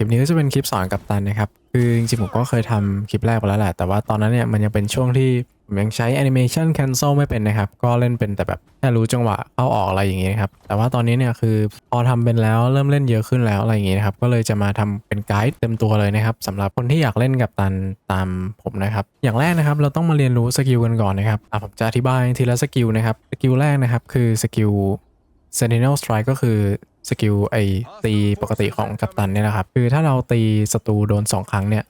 คลิปนี้ก็จะเป็นคลิปสอนกัปตันนะครับ คือจริงๆผมก็เคยทำคลิปแรกไปแล้วแหละ แต่ว่าตอนนั้นเนี่ยมันยังเป็นช่วงที่ผมยังใช้แอนิเมชัน cancel ไม่เป็นนะครับ ก็เล่นเป็นแต่แบบแค่รู้จังหวะเข้าออกอะไรอย่างเงี้นะครับ แต่ว่าตอนนี้เนี่ยคือพอทำเป็นแล้วเริ่มเล่นเยอะขึ้นแล้วอะไรอย่างเงี้นะครับ ก็เลยจะมาทำเป็นไกด์เต็มตัวเลยนะครับสำหรับคนที่อยากเล่นกัปตันตามผมนะครับ อย่างแรกนะครับเราต้องมาเรียนรู้สกิลกันก่อนนะครับอะผมจะอธิบายทีละสกิลนะครับ สกิลแรกนะครับคือสกิล Sentinel Strike ก็คือ สกิลไอตีปกติของกัปตันเนี่ยนะครับ คือถ้าเราตีศัตรูโดน 2 ครั้งเนี่ย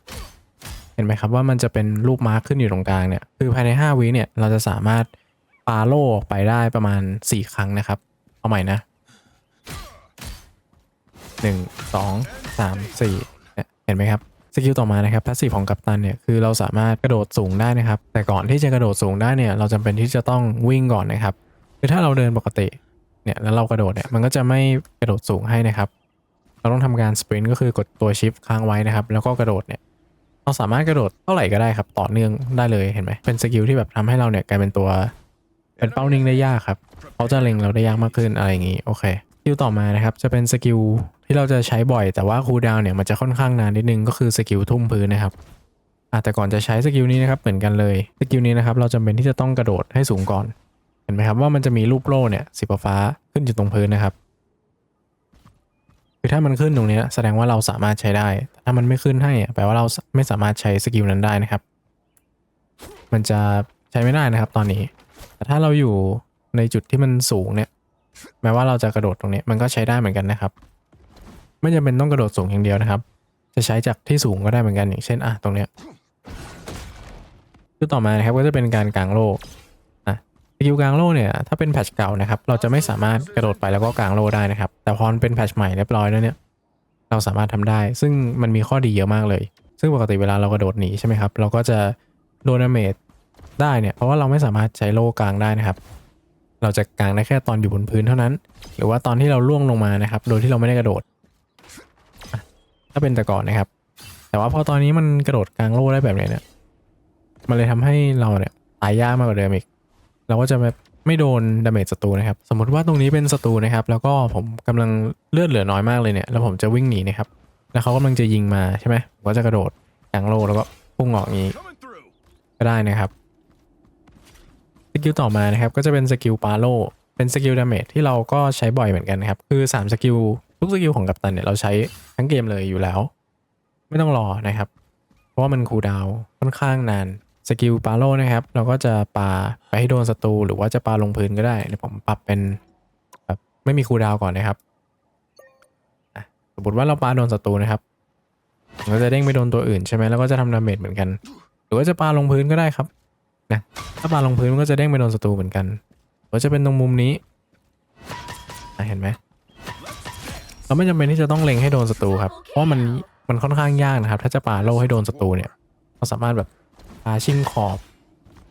เห็นไหมครับว่ามันจะเป็นรูปมาร์คขึ้นอยู่ตรงกลางเนี่ย คือภายใน 5 วิเนี่ย เราจะสามารถปาโล่ออกไปได้ประมาณ 4 ครั้งนะครับ เอาใหม่นะ 1 2 3 4เนี่ยเห็นไหมครับสกิลต่อมานะครับพาสซีฟของกัปตันเนี่ยคือเราสามารถกระโดดสูงได้นะครับ แต่ก่อนที่จะกระโดดสูงได้เนี่ยเราจำเป็นที่จะต้องวิ่งก่อนนะครับคือถ้าเราเดินปกติ เนี่ยแล้วเรากระโดดเนี่ยมันก็จะไม่กระโดดสูงให้นะครับ เราต้องทำการสปรินต์ก็คือกดตัวชิฟค้างไว้นะครับ แล้วก็กระโดดเนี่ยเราสามารถกระโดดเท่าไหร่ก็ได้ครับ ต่อเนื่องได้เลยเห็นไหมเป็นสกิลที่แบบทำให้เราเนี่ยกลายเป็นตัวเป็นเป้านิ่งได้ยากครับเขาจะเล็งเราได้ยากมากขึ้นอะไรอย่างนี้โอเคสกิลต่อมานะครับจะเป็นสกิลที่เราจะใช้บ่อย แต่ว่าคูลดาวน์เนี่ยมันจะค่อนข้างนานนิดนึงก็คือสกิลทุ่มพื้นนะครับอะแต่ก่อนจะใช้สกิลนี้นะครับเหมือนกันเลยสกิลนี้นะครับเราจำเป็นที่จะต้องกระโดดให้สูงก่อน ห็นไหมครับว่ามันจะมีรูปโล่เนี่ยสีฟ้าขึ้นอยู่ตรงพื้นนะครับ คือถ้ามันขึ้นตรงนี้แสดงว่าเราสามารถใช้ได้ ถ้ามันไม่ขึ้นให้อะแปลว่าเราไม่สามารถใช้สกิลนั้นได้นะครับ มันจะใช้ไม่ได้นะครับตอนนี้ แต่ถ้าเราอยู่ในจุดที่มันสูงเนี่ยแม้ว่าเราจะกระโดดตรงนี้มันก็ใช้ได้เหมือนกันนะครับ ไม่จำเป็นต้องกระโดดสูงอย่างเดียวนะครับ จะใช้จากที่สูงก็ได้เหมือนกันอย่างเช่นอะตรงเนี้ยคือต่อมานะครับก็จะเป็นการกางโล่ สกิลกลางโล่เนี่ยถ้าเป็นแพทช์เก่านะครับเราจะไม่สามารถกระโดดไปแล้วก็กลางโล่ได้นะครับ แต่พอันเป็นแพทช์ใหม่เรียบร้อยแล้วเนี่ยเราสามารถทำได้ ซึ่งมันมีข้อดีเยอะมากเลย ซึ่งปกติเวลาเรากระโดดหนีใช่ไหมครับ เราก็จะโดนเมจได้เนี่ย เพราะว่าเราไม่สามารถใช้โล่กลางได้นะครับ เราจะกลางได้แค่ตอนอยู่บนพื้นเท่านั้น หรือว่าตอนที่เราล่วงลงมานะครับ โดยที่เราไม่ได้กระโดด ถ้าเป็นแต่ก่อนนะครับ แต่ว่าพอตอนนี้มันกระโดดกลางโล่ได้แบบนี้เนี่ย มันเลยทำให้เราเนี่ยตายยากมากกว่าเดิมอีก เราก็จะแบบไม่โดนดาเมจศัตรูนะครับ สมมติว่าตรงนี้เป็นศัตรูนะครับ แล้วก็ผมกำลังเลือดเหลือน้อยมากเลยเนี่ย แล้วผมจะวิ่งหนีนะครับ แล้วเขากำลังจะยิงมาใช่ไหมผมก็จะกระโดดกางโลแล้วก็พุ่งออกอย่างนี้ ก็ได้นะครับ สกิลต่อมานะครับ ก็จะเป็นสกิลปาโล เป็นสกิลดาเมจที่เราก็ใช้บ่อยเหมือนกันนะครับ คือ 3 สกิลทุกสกิลของกัปตันเนี่ยเราใช้ทั้งเกมเลยอยู่แล้ว ไม่ต้องรอนะครับ เพราะว่ามันคูลดาวน์ค่อนข้างนาน สกิลปาโลนะครับ เราก็จะปาไปให้โดนศัตรูหรือว่าจะปาลงพื้นก็ได้เดี๋ยวผมปรับเป็นแบบไม่มีคูดาวก่อนนะครับสมมติว่าเราปาโดนศัตรูนะครับมันก็จะเด้งไปโดนตัวอื่นใช่ไหมแล้วก็จะทำดาเมจเหมือนกัน หรือว่าจะปาลงพื้นก็ได้ครับนะถ้าปาลงพื้นมันก็จะเด้งไปโดนศัตรูเหมือนกันหรือจะเป็นตรงมุมนี้เห็นไหมเราไม่จำเป็นที่จะต้องเล็งให้โดนศัตรูครับเพราะมันมันค่อนข้างยากนะครับ ถ้าจะปาโลให้โดนศัตรูเนี่ยเราสามารถแบบาชิ่งขอบ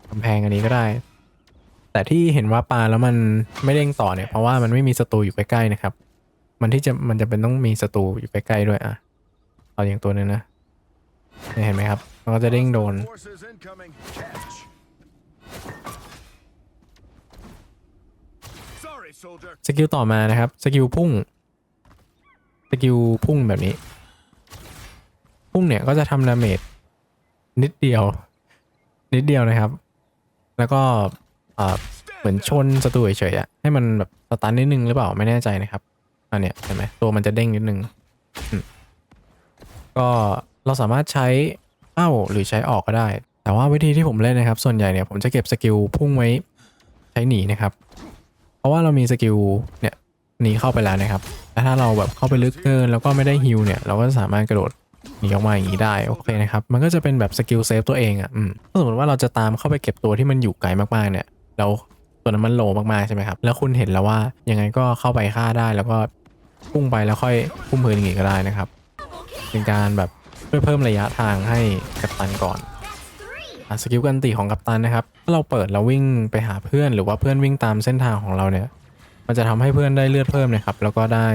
กำแพงอันนี้ก็ได้ แต่ที่เห็นว่าปลาแล้วมันไม่เด้งต่อเนี่ยเพราะว่ามันไม่มีศัตรูอยู่ใกล้ๆนะครับ มันที่จะมันจะเป็นต้องมีศัตรูอยู่ใกล้ๆด้วยอะเอาอย่างตัวนึงนะเห็นไหมครับ มันก็จะเด้งโดน สกิลต่อมานะครับ สกิลพุ่ง สกิลพุ่งแบบนี้ พุ่งเนี่ยก็จะทำดาเมจนิดเดียว นิดเดียวนะครับ แล้วก็เอ่อเหมือนชนศัตรูเฉยๆอะให้มันแบบสตันนิดนึงหรือเปล่าไม่แน่ใจนะครับอันเนี้ยเห็นไหมตัวมันจะเด้งนิดนึงก็เราสามารถใช้เป้าหรือใช้ออกก็ได้ แต่ว่าวิธีที่ผมเล่นนะครับ ส่วนใหญ่เนี่ยผมจะเก็บสกิลพุ่งไว้ใช้หนีนะครับ เพราะว่าเรามีสกิลเนี่ยหนีเข้าไปแล้วนะครับ แต่ถ้าเราแบบเข้าไปลึกเกินแล้วก็ไม่ได้ฮิลเนี่ย เราก็สามารถกระโดด หนีออกมาอย่างนี้ได้โอเคนะครับมันก็จะเป็นแบบสกิลเซฟตัวเองอะ่ะอืมถ้าสมมติว่าเราจะตามเข้าไปเก็บตัวที่มันอยู่ไกลมากๆเนี่ยแล้วตัวนั้นมันโลมากๆใช่ไหมครับแล้วคุณเห็นแล้วว่ายังไงก็เข้าไปฆ่าได้แล้วก็พุ่งไปแล้วค่อยพุ่งพื้นอย่างนี้ก็ได้นะครับ เป็นการแบบเพื่อเพิ่มระยะทางให้กัปตันก่อนสกิลกันติของกัปตันนะครับถ้าเราเปิดแล้ววิ่งไปหาเพื่อน หรือว่าเพื่อนวิ่งตามเส้นทางของเราเนี่ย มันจะทำให้เพื่อนได้เลือดเพิ่มนะครับแล้วก็ได้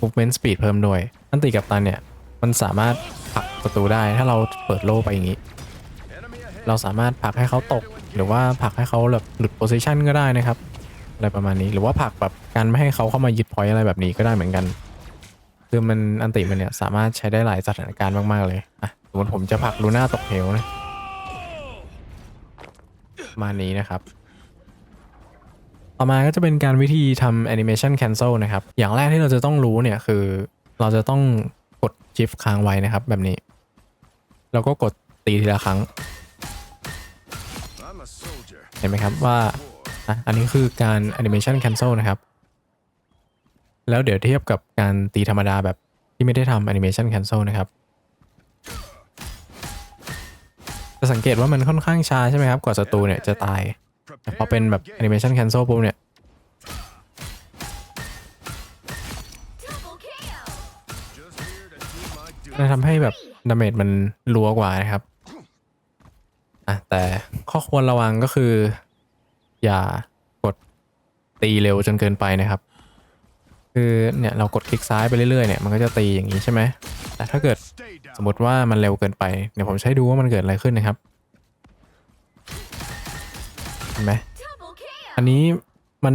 movement speed เพิ่มด้วยอันติกัปตันเนี่ย มันสามารถผลักประตูได้ถ้าเราเปิดโล่ไปอย่างนี้ เราสามารถผลักให้เขาตก หรือว่าผลักให้เขาแบบหลุด position ก็ได้นะครับอะไรประมาณนี้หรือว่าผลักแบบการไม่ให้เขาเข้ามายึด point อะไรแบบนี้ก็ได้เหมือนกัน คือมันอันติมันเนี่ยสามารถใช้ได้หลายสถานการณ์มากๆเลยอะสมมติผมจะผลักลูน่าตกเหวนะประมาณนี้นะครับ ต่อมาก็จะเป็นการวิธีทำ animation cancel นะครับ อย่างแรกที่เราจะต้องรู้เนี่ยคือเราจะต้อง กด shift ค้างไว้นะครับ แบบนี้ แล้วก็กดตีทีละครั้ง เห็นไหมครับว่าอันนี้คือการ animation cancel นะครับ แล้วเดี๋ยวเทียบกับการตีธรรมดาแบบที่ไม่ได้ทำ animation cancel นะครับจะสังเกตว่ามันค่อนข้างช้าใช่ไหมครับ กว่าศัตรูเนี่ยจะตายแต่พอเป็นแบบ animation cancel ปุ๊บเนี่ย จะทำให้แบบดาเมจมันรัวกว่านะครับอะแต่ข้อควรระวังก็คือ อย่ากดตีเร็วจนเกินไปนะครับ คือเนี่ยเรากดคลิกซ้ายไปเรื่อยๆเนี่ยมันก็จะตีอย่างนี้ใช่ไหมแต่ถ้าเกิดสมมติว่ามันเร็วเกินไปเดี๋ยวผมใช้ดูว่ามันเกิดอะไรขึ้นนะครับเห็นไหมอันนี้ มัน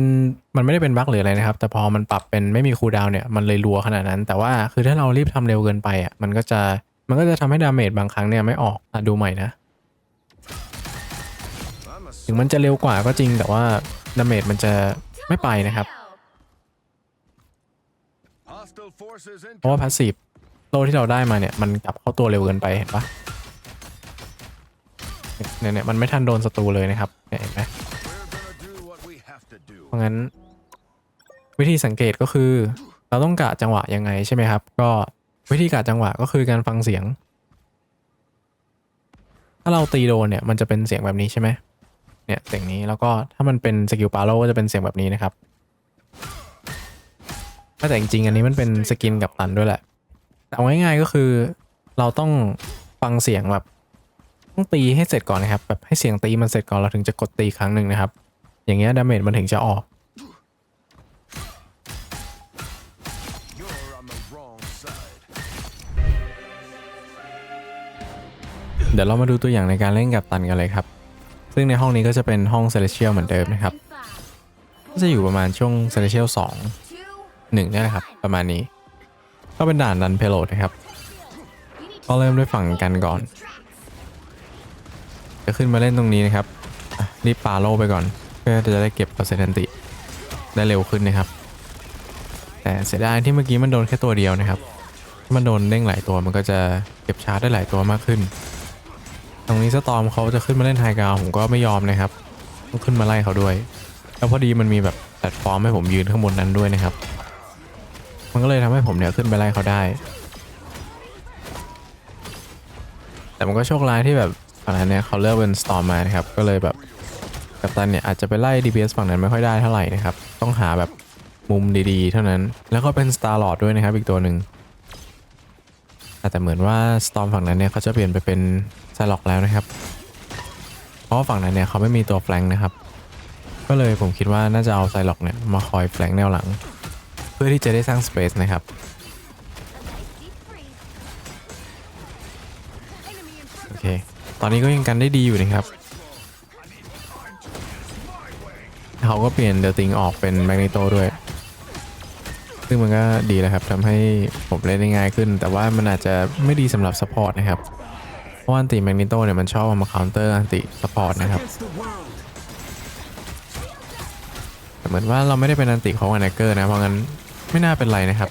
มันไม่ได้เป็นบั๊กหรืออะไรนะครับ แต่พอมันปรับเป็นไม่มีคูลดาวน์เนี่ยมันเลยรัวขนาดนั้น แต่ว่าคือถ้าเรารีบทำเร็วเกินไปอะมันก็จะมันก็จะทำให้ดาเมจบางครั้งเนี่ยไม่ออกอะดูใหม่นะ ถึงมันจะเร็วกว่าก็จริงแต่ว่าดาเมจมันจะไม่ไปนะครับเพราะว่าพาสซีฟโลที่เราได้มาเนี่ยมันกลับเข้าตัวเร็วเกินไปเห็นปะเนี่ยเนี่ยมันไม่ทันโดนศัตรูเลยนะครับเนี่ยเห็นไหม ราะงั้น วิธีสังเกตก็คือ เราต้องกะจังหวะยังไงใช่ไหมครับ ก็วิธีกะจังหวะก็คือการฟังเสียง ถ้าเราตีโดนเนี่ยมันจะเป็นเสียงแบบนี้ใช่ไหมเนี่ยเสียงนี้แล้วก็ถ้ามันเป็นสกิลปาโลก็จะเป็นเสียงแบบนี้นะครับแต่จริงๆอันนี้มันเป็นสกินกับตันด้วยแหละแต่เอาง่ายๆก็คือ เราต้องฟังเสียงแบบต้องตีให้เสร็จก่อนนะครับแบบให้เสียงตีมันเสร็จก่อนเราถึงจะกดตีครั้งหนึ่งนะครับ อย่างเงี้ยดาเมจมันถึงจะออกเดี๋ยวเรามาดูตัวอย่างในการเล่นกับตันกันเลยครับ ซึ่งในห้องนี้ก็จะเป็นห้อง Celestial เหมือนเดิมนะครับ ก็จะอยู่ประมาณช่วง Celestial 2 1เนี่ยนะครับ ประมาณนี้ ก็เป็นด่านดันเพโลดนะครับก็เริ่มด้วยฝั่งกันก่อน จะขึ้นมาเล่นตรงนี้นะครับรีบปาโลไปก่อน เพื่อจะได้เก็บเปอร์เซ็นต์ติได้เร็วขึ้นนะครับ แต่เสียดายที่เมื่อกี้มันโดนแค่ตัวเดียวนะครับถ้ามันโดนเด้งหลายตัวมันก็จะเก็บชาร์จได้หลายตัวมากขึ้น ตรงนี้สตอมเขาจะขึ้นมาเล่นไฮกราวผมก็ไม่ยอมนะครับต้องขึ้นมาไล่เขาด้วย แล้วพอดีมันมีแบบแพลตฟอร์มให้ผมยืนข้างบนนั้นด้วยนะครับ มันก็เลยทำให้ผมเนี่ยขึ้นไปไล่เขาได้ แต่มันก็โชคร้ายที่แบบฝั่งนั้นเนี่ยเขาเลือกเป็นสตอมมานะครับ ก็เลยแบบ กัปตันเนี่ยอาจจะไปไล่ DPS ฝั่งนั้นไม่ค่อยได้เท่าไหร่นะครับ ต้องหาแบบมุมดีๆ เท่านั้น แล้วก็เป็น Star Lord ด้วยนะครับอีกตัวหนึ่งแต่เหมือนว่า Storm ฝั่งนั้นเนี่ยเขาจะเปลี่ยนไปเป็นไซล็อกแล้วนะครับ เพราะฝั่งนั้นเนี่ยเขาไม่มีตัวแฟลงนะครับ ก็เลยผมคิดว่าน่าจะเอาไซล็อกเนี่ยมาคอยแฟลงแนวหลัง เพื่อที่จะได้สร้างสเปซนะครับโอเค ตอนนี้ก็ยังกันได้ดีอยู่นะครับ เขาก็เปลี่ยนเดอะติงออกเป็นแมกนิโตด้วย ซึ่งมันก็ดีแล้วครับทำให้ผมเล่นได้ง่ายขึ้น แต่ว่ามันอาจจะไม่ดีสำหรับซัพพอร์ตนะครับ เพราะว่าอันติแมกนิโตเนี่ยมันชอบเอามาเคาน์เตอร์อันติซัพพอร์ตนะครับแต่เหมือนว่าเราไม่ได้เป็นอันติของอันเกอร์นะ เพราะงั้นไม่น่าเป็นไรนะครับ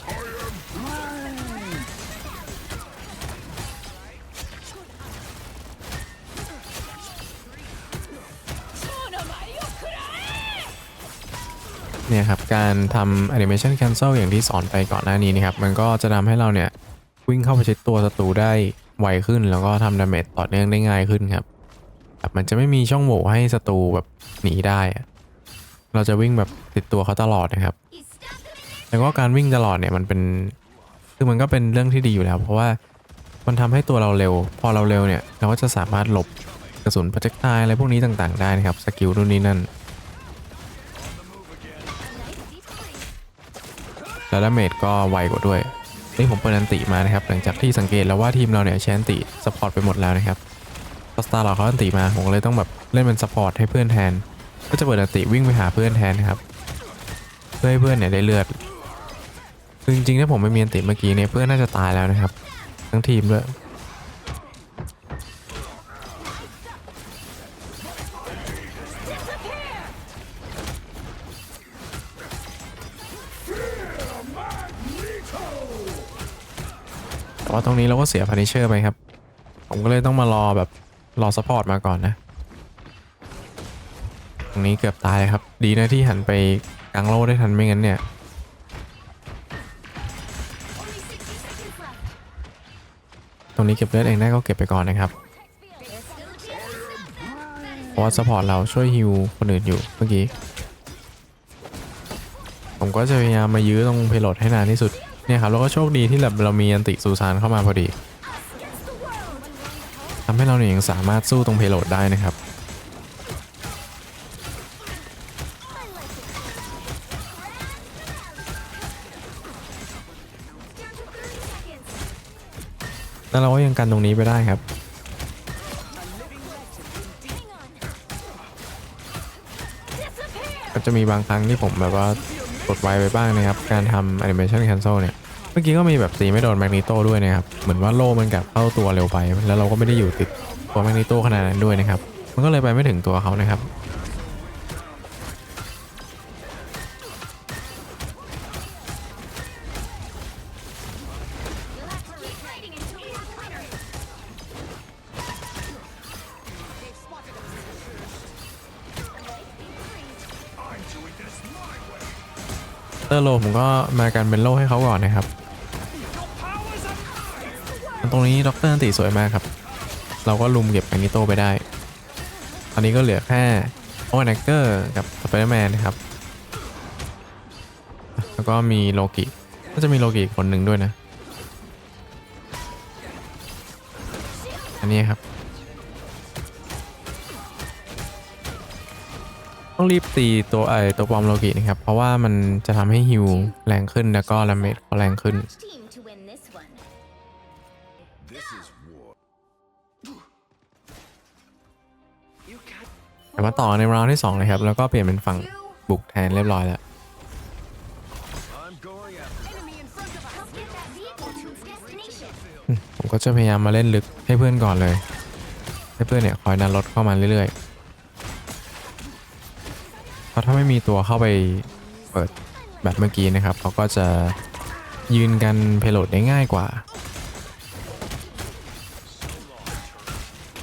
เนี่ยครับการทำ animation cancel อย่างที่สอนไปก่อนหน้านี้นะครับมันก็จะทำให้เราเนี่ยวิ่งเข้าไปชิดตัวศัตรูได้ไวขึ้น แล้วก็ทำดาเมจต่อเนื่องได้ง่ายขึ้นครับแบบมันจะไม่มีช่องโหว่ให้ศัตรูแบบหนีได้ เราจะวิ่งแบบติดตัวเขาตลอดนะครับ แล้วก็การวิ่งตลอดเนี่ยมันเป็นคือมันก็เป็นเรื่องที่ดีอยู่แล้ว เพราะว่ามันทำให้ตัวเราเร็ว พอเราเร็วเนี่ยเราก็จะสามารถหลบกระสุนโปรเจกต์ายอะไรพวกนี้ต่างๆ ได้นะครับสกิลนู่นนี่นั่น แล้วดาเมจก็ไวกว่าด้วยนี่ผมเปิดอันติมานะครับหลังจากที่สังเกตแล้วว่าทีมเราเนี่ยใช้อันติสปอร์ตไปหมดแล้วนะครับสตาร์เราเขาอันติมาผมเลยต้องแบบเล่นเป็นสปอร์ตให้เพื่อนแทน ก็จะเปิดอันติวิ่งไปหาเพื่อนแทนนะครับเพื่อให้เพื่อนเนี่ยได้เลือดจริงๆถ้าผมไม่มีอันติเมื่อกี้เนี่ยเพื่อนน่าจะตายแล้วนะครับ ทั้งทีมด้วย ต่ว่าตรงนี้เราก็เสียพานิเชอร์ไปครับ ผมก็เลยต้องมารอแบบรอซัพพอร์ตมาก่อนนะ ตรงนี้เกือบตายครับ ดีนะที่หันไปกลางโลได้ทันไม่งั้นเนี่ย ตรงนี้เก็บเลือดเองได้ก็เก็บไปก่อนนะครับ เพราะว่าซัพพอร์ตเราช่วยฮิวคนอื่นอยู่เมื่อกี้ ผมก็จะพยายามมายื้อตรงเพโลดให้นานที่สุด เนี่ยครับแล้วก็โชคดีที่แบบเรามีอันติซูซานเข้ามาพอดีทำให้เราเนี่ยยังสามารถสู้ตรงเพโลดได้นะครับแล้วเราก็ยังกันตรงนี้ไปได้ครับ ก็จะมีบางครั้งที่ผมแบบว่ากดไวไปบ้างนะครับ การทำ animation cancel เนี่ย เมื่อกี้ก็มีแบบตีไม่โดนแมกนิโตด้วยนะครับ เหมือนว่าโล่มันกลับเข้าตัวเร็วไป แล้วเราก็ไม่ได้อยู่ติดตัวแมกนิโตขนาดนั้นด้วยนะครับ มันก็เลยไปไม่ถึงตัวเขานะครับเตอร์โลผมก็มากันเป็นโล่ให้เขาก่อนนะครับ ตรงนี้ด็อกเตอร์อันติสวยมากครับ เราก็ลุมเก็บแมกนิโตไปได้ ตอนนี้ก็เหลือแค่โอเนเกอร์กับสไปเดอร์แมนนะครับ แล้วก็มีโลกิก็จะมีโลกิคนหนึ่งด้วยนะ อันนี้ครับ ต้องรีบตีตัวไอตัวปลอมโลกินะครับ เพราะว่ามันจะทำให้ฮิวแรงขึ้นแล้วก็ลาเมจก็แรงขึ้น แต่มาต่อในราวที่2เลยครับ แล้วก็เปลี่ยนเป็นฝั่งบุกแทนเรียบร้อยแล้ว I'm going after Enemy in front of us. Help get that vehicle to its destination. ผมก็จะพยายามมาเล่นลึกให้เพื่อนก่อนเลย ให้เพื่อนเนี่ยคอยดันรถเข้ามาเรื่อยๆ เพราะถ้าไม่มีตัวเข้าไปเปิดแบบเมื่อกี้นะครับ เขาก็จะยืนกันเพโลดได้ง่ายกว่า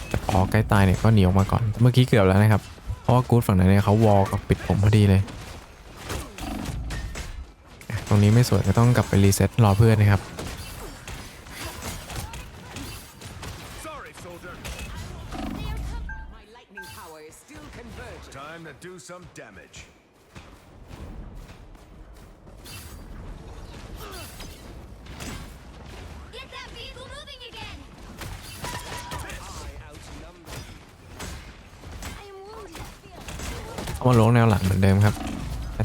แต่พ อใกล้ตายเนี่ยก็หนีออกมาก่อน เมื่อกี้เกือบแล้วนะครับ เพราะว่ากู๊ดฝั่งนั้นเนี่ยเขาวอลกับปิดผมพอดีเลย ตรงนี้ไม่สวยก็ต้องกลับไปรีเซ็ตรอเพื่อนนะครับ มาลงแนวหลังเหมือนเดิมครับ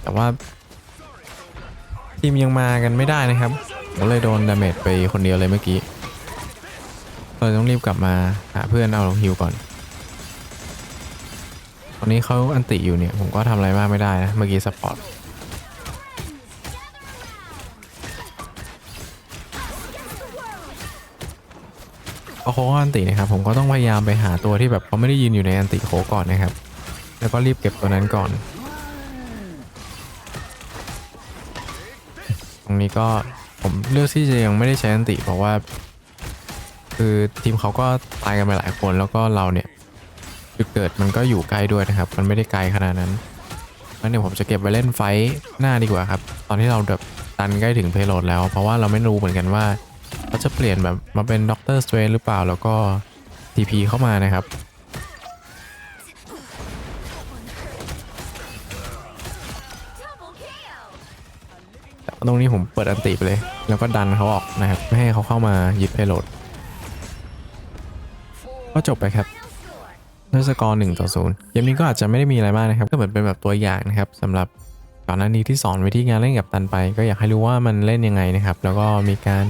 แต่ว่า ทีมยังมากันไม่ได้นะครับผมเลยโดนดาเมจไปคนเดียวเลยเมื่อกี้เลยต้องรีบกลับมาหาเพื่อนเอาลงฮิวก่อน ตอนนี้เขาอันติอยู่เนี่ย ผมก็ทำอะไรมากไม่ได้นะ เมื่อกี้สปอร์ตพอโคอันตินะครับผมก็ต้องพยายามไปหาตัวที่แบบเขาไม่ได้ยืนอยู่ในอันติโคก่อนนะครับ แล้วก็รีบเก็บตัวนั้นก่อน ตรงนี้ก็ผมเลือกที่จะยังไม่ได้ใช้อันติเพราะว่า คือทีมเขาก็ตายกันไปหลายคนแล้วก็เราเนี่ยจุดเกิดมันก็อยู่ใกล้ด้วยนะครับ มันไม่ได้ไกลขนาดนั้นงั้นเดี๋ยวผมจะเก็บไว้เล่นไฟท์หน้าดีกว่าครับ ตอนที่เราแบบดันใกล้ถึงเพโลดแล้ว เพราะว่าเราไม่รู้เหมือนกันว่าเขาจะเปลี่ยนแบบมาเป็นด็อกเตอร์สเตรนหรือเปล่าแล้วก็ TP เข้ามานะครับ ตรงนี้ผมเปิดอันติไปเลย แล้วก็ดันเขาออกนะครับ ไม่ให้เขาเข้ามายึดเพโลดก็จบไปครับด้วยสกอร์1ต่อ0เกมนี้ก็อาจจะไม่ได้มีอะไรมากนะครับ ก็เหมือนเป็นแบบตัวอย่างนะครับสำหรับก่อนหน้านี้ที่สอนวิธีการเล่นกับตันไป ก็อยากให้รู้ว่ามันเล่นยังไงนะครับ แล้วก็มีการ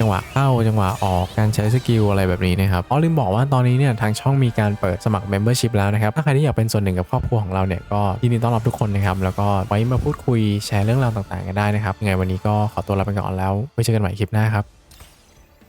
จังหวะเข้าจังหวะออกการใช้สกิลอะไรแบบนี้นะครับอ๋อลืมบอกว่าตอนนี้เนี่ยทางช่องมีการเปิดสมัคร Membership แล้วนะครับถ้าใครที่อยากเป็นส่วนหนึ่งกับครอบครัวของเราเนี่ยก็ยินดีต้อนรับทุกคนนะครับแล้วก็ไว้มาพูดคุยแชร์เรื่องราวต่างๆกันได้นะครับยังไงวันนี้ก็ขอตัวลาไปก่อนแล้วไว้เจอกันใหม่คลิปหน้าครับ